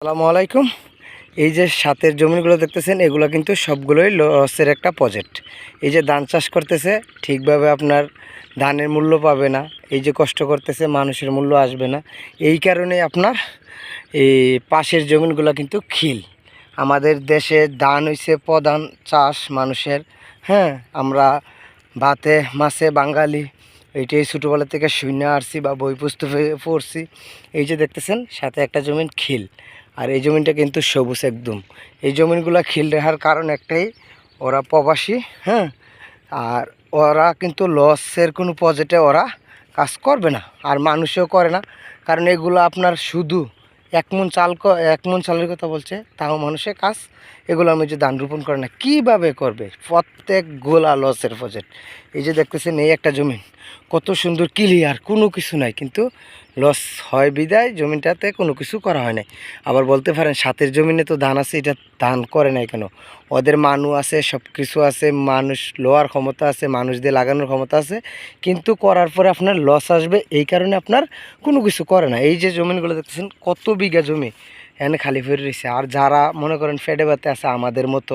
আসসালামু আলাইকুম। এই যে সাতের জমিগুলো দেখতেছেন, এগুলো কিন্তু সবগুলোই লসের একটা প্রজেক্ট। এই যে ধান চাষ করতেছে, ঠিকভাবে আপনার ধানের মূল্য পাবে না। এই যে কষ্ট করতেছে, মানুষের মূল্য আসবে না। এই কারণে আপনার এই পাশের জমিগুলো কিন্তু খিল। আমাদের দেশে ধান হইছে প্রধান চাষ মানুষের। হ্যাঁ আমরা ভাতে, মাছে, বাঙালি, এইটাই ছোটোবেলা থেকে শূন্য আসছি বা বই পুস্তকে পড়ছি। এই যে দেখতেছেন, সাথে একটা জমিন খিল। আর এই জমিনটা কিন্তু সবুজ একদম। এই জমিনগুলো খিল রাখার কারণ একটাই, ওরা প্রবাসী হ্যাঁ? আর ওরা কিন্তু লসের কোনো পজেটে ওরা কাজ করবে না, আর মানুষও করে না। কারণ এগুলো আপনার শুধু এক মন চাল এক মন চালের কথা বলছে, তাও মানুষের কাজ। এগুলো আমি যে ধান রোপণ করে না, কীভাবে করবে? প্রত্যেক গোলা লসের প্রজেক্ট এই যে দেখতেছেন, এই একটা জমিন। কত সুন্দর ক্লিয়ার কোনো কিছু নাই। কিন্তু লস হয় বিদায় জমিটাতে কোনো কিছু করা হয় নাই। আবার বলতে পারেন সাতের জমিনে তো ধান আছে, এটা ধান করে নাই কেন? ওদের মানু আছে সব কিছু আছে, মানুষ লোয়ার ক্ষমতা আছে, মানুষ দিয়ে লাগানোর ক্ষমতা আছে। কিন্তু করার পরে আপনার লস আসবে, এই কারণে আপনার কোনো কিছু করে না। এই যে জমিনগুলো দেখতেছেন, কত বিঘা জমি এখানে খালি ফেরে রয়েছে। আর যারা মনে করেন ফেডে বাতে আছে, আমাদের মতো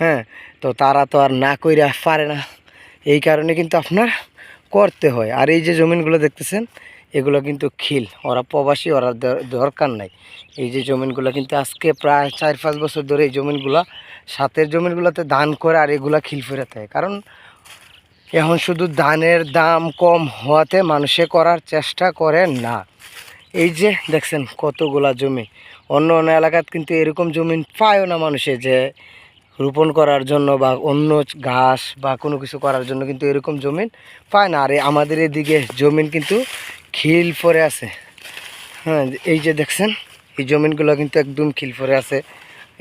হ্যাঁ তো তারা তো আর না কইরা পারে না। এই কারণে কিন্তু আপনার করতে হয়। আর এই যে জমিনগুলো দেখতেছেন, এগুলো কিন্তু খিল। ওরা প্রবাসী, ওরা দরকার নাই। এই যে জমিনগুলো কিন্তু আজকে প্রায় চার পাঁচ বছর ধরে এই জমিনগুলো সাতের জমিনগুলোতে ধান করে আর এগুলা খিল ফেরে থাকে কারণ এখন শুধু ধানের দাম কম হওয়াতে মানুষে করার চেষ্টা করে না। এই যে দেখছেন কতগুলা জমি। অন্য অন্য এলাকাত কিন্তু এরকম জমি পায়ও না মানুষে যে রোপণ করার জন্য বা অন্য ঘাস বা কোনো কিছু করার জন্য কিন্তু এরকম জমিন পায় না। আর আমাদের এদিকে জমিন কিন্তু খিল পরে আছে। হ্যাঁ এই যে দেখছেন, এই জমিনগুলো কিন্তু একদম খিল পরে আছে।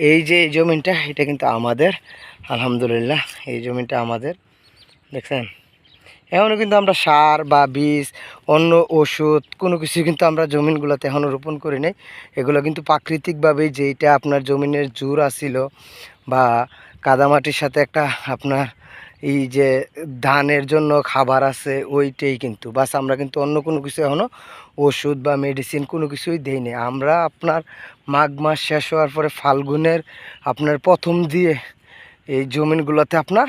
এই যে জমিনটা, এটা কিন্তু আমাদের, আলহামদুলিল্লাহ, এই জমিনটা আমাদের। দেখছেন? এখনও কিন্তু আমরা সার বা বীজ, অন্য ওষুধ, কোনো কিছু কিন্তু আমরা জমিনগুলোতে এখনও রোপণ করি নাই। এগুলো কিন্তু প্রাকৃতিকভাবেই যেইটা আপনার জমিনের জোর আসিল বা কাদামাটির সাথে একটা আপনার এই যে ধানের জন্য খাবার আছে, ওইটাই কিন্তু। বাস আমরা কিন্তু অন্য কোনো কিছু এখনও ওষুধ বা মেডিসিন কোনো কিছুই দেই না আমরা আপনার মাঘ মাস শেষ হওয়ার পরে ফাল্গুনের আপনার প্রথম দিয়ে এই জমিনগুলোতে আপনার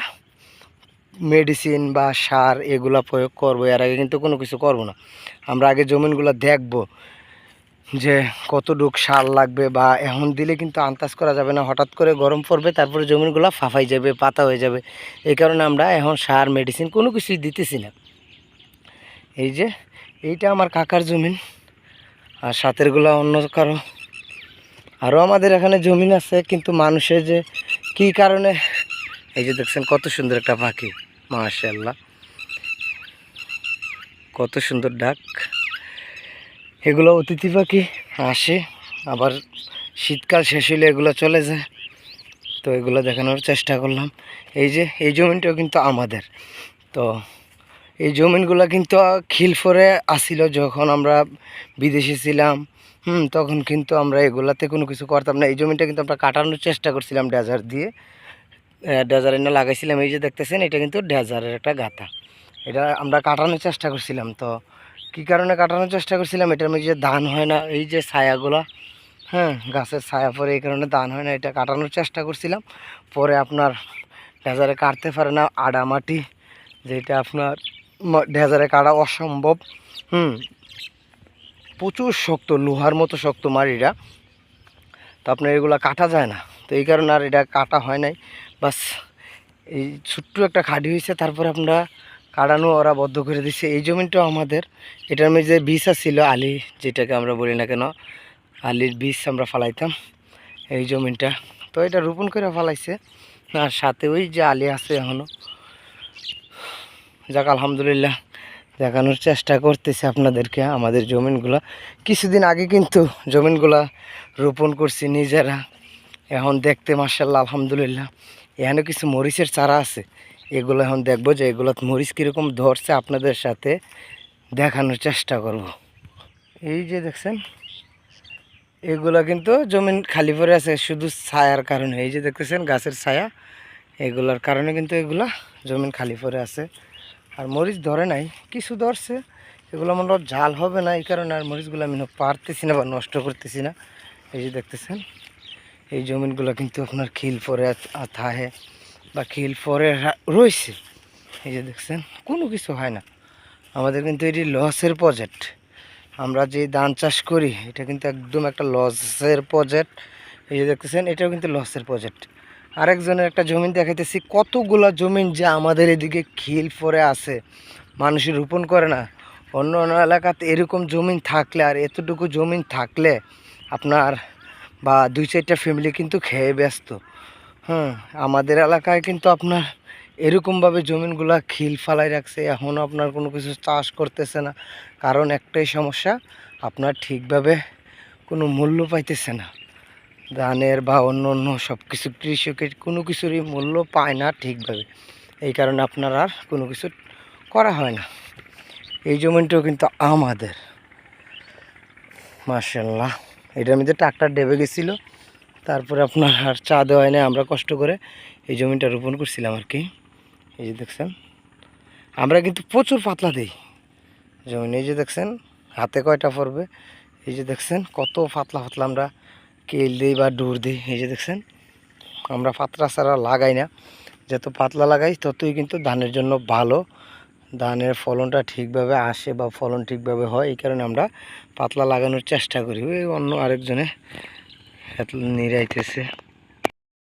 মেডিসিন বা সার এগুলা প্রয়োগ করব, এর আগে কিন্তু কোনো কিছু করব না। আমরা আগে জমিনগুলো দেখব যে কতটুক সার লাগবে বা এখন দিলে কিন্তু আন্দাজ করা যাবে না, হঠাৎ করে গরম পড়বে, তারপরে জমিনগুলো ফাফাই যাবে, পাতা হয়ে যাবে। এই কারণে আমরা এখন সার মেডিসিন কোনো কিছুই দিতেছি না। এই যে, এইটা আমার কাকার জমিন, আর সাতেরগুলো অন্য কারও। আরও আমাদের এখানে জমিন আছে, কিন্তু মানুষের যে কী কারণে, এই যে দেখছেন কত সুন্দর একটা পাখি। মাশাল্লাহ কত সুন্দর ডাক। এগুলো অতিথি পাখি আসে, আবার শীতকাল শেষ হলে এগুলো চলে যায়। তো এগুলো দেখানোর চেষ্টা করলাম। এই যে, এই জমিনটাও কিন্তু আমাদের। তো এই জমিনগুলো কিন্তু খিল ফরে আসিল যখন আমরা বিদেশে ছিলাম। হুম, তখন কিন্তু আমরা এগুলাতে কোনো কিছু করতাম না। এই জমিটা কিন্তু আমরা কাটানোর চেষ্টা করছিলাম ডেজার দিয়ে। ডেজার এনে লাগাইছিলাম, এই যে দেখতেছেন, এটা কিন্তু ডেজারের একটা গাথা। এটা আমরা কাটানোর চেষ্টা করছিলাম, তো কী কারণে কাটানোর চেষ্টা করছিলাম? এটার মধ্যে যে ধান হয় না, এই যে ছায়াগুলো হ্যাঁ গাছের ছায়া পরে এই কারণে ধান হয় না, এটা কাটানোর চেষ্টা করছিলাম। পরে আপনার ডেজারে কাটতে পারে না আডা মাটি, যেটা আপনার ডেজারে কাটা অসম্ভব, হুম, প্রচুর শক্ত, লোহার মতো শক্ত মাটিটা। তো আপনার এগুলো কাটা যায় না, তো এই কারণে আর এটা কাটা হয় নাই। বাস, এই ছোট্ট একটা খাডি হয়েছে, তারপরে আমরা কাটানো, ওরা বদ্ধ করে দিচ্ছে এই জমিটাও আমাদের, এটার মধ্যে যে বীজ ছিল আলি, যেটাকে আমরা বলি না কেন, আলির বীজ আমরা ফালাইতাম এই জমিনটা তো এটা রোপণ করে ফালাইছে। আর সাথে ওই যে আলি আছে এখনও যাক, আলহামদুলিল্লাহ, দেখানোর চেষ্টা করতেছে আপনাদেরকে আমাদের জমিনগুলা। কিছুদিন আগে কিন্তু জমিনগুলা রোপণ করছি নিজেরা। এখন দেখতে মার্শাল্লাহ আলহামদুলিল্লাহ। এখানে কিছু মরিচের চারা আছে। এগুলো এখন দেখব যে এগুলো মরিচ কীরকম ধরছে আপনাদের সাথে দেখানোর চেষ্টা করব। এই যে দেখছেন, এগুলো কিন্তু জমিন খালি পরে আছে, শুধু ছায়ার কারণে। এই যে দেখতেছেন, গাছের ছায়া, এগুলোর কারণে কিন্তু এগুলা জমিন খালি পরে আছে। আর মরিচ ধরে নাই, কিছু ধরছে, এগুলো মনে ঝাল হবে না, এই কারণে আর মরিচগুলো আমি পারতেছি না বা নষ্ট করতেছি না। এই যে দেখতেছেন এই জমিনগুলো কিন্তু আপনার খিল পরে থাকে বা খিল পরে রয়েছে। এই যে দেখছেন, কোনো কিছু হয় না। আমাদের কিন্তু এটি লসের প্রজেক্ট আমরা যে ধান চাষ করি, এটা কিন্তু একদম একটা লসের প্রজেক্ট এই যে দেখতেছেন, এটাও কিন্তু লসের প্রজেক্ট আরেকজনের একটা জমিন দেখাইতেছি, কতগুলা জমিন যে আমাদের এদিকে খিল পরে আছে মানুষের রোপণ করে না। অন্য অন্য এলাকাতে এরকম জমিন থাকলে আর এতটুকু জমিন থাকলে আপনার বা দুই চারটা ফ্যামিলি কিন্তু খেয়ে ব্যস্ত। হ্যাঁ আমাদের এলাকায় কিন্তু আপনার এরকমভাবে জমিনগুলা খিল ফালাই রাখছে এখনও আপনার কোনো কিছু চাষ করতেছে না। কারণ একটাই সমস্যা, আপনার ঠিকভাবে কোনো মূল্য পাইতেছে না। ধানের বা অন্য অন্য সব কিছু কৃষকের কোনো কিছুরই মূল্য পায় না ঠিকভাবে। এই কারণে আপনার আর কোনো কিছু করা হয় না। এই জমিনটাও কিন্তু আমাদের। মার্শাল্লাহ এটার মধ্যে ট্রাক্টর ডেবে গেছিল। তারপরে আপনার আর চা দেওয়া হয় না আমরা কষ্ট করে এই জমিটা রোপণ করছিলাম আর কি। এই যে দেখছেন, আমরা কিন্তু প্রচুর পাতলা দিই জমিন এই যে দেখছেন, হাতে কয়টা পড়বে? এই যে দেখছেন, কত পাতলা পাতলা আমরা কেল দিই বা ডুর দিই। এই যে দেখছেন, আমরা পাতলা ছাড়া লাগাই না। যত পাতলা লাগাই, ততই কিন্তু ধানের জন্য ভালো। ধানের ফলনটা ঠিকভাবে আসে বা ফলন ঠিকভাবে হয়, এই কারণে আমরা পাতলা লাগানোর চেষ্টা করি। ওই অন্য আরেকজনে নিরাইতেছে।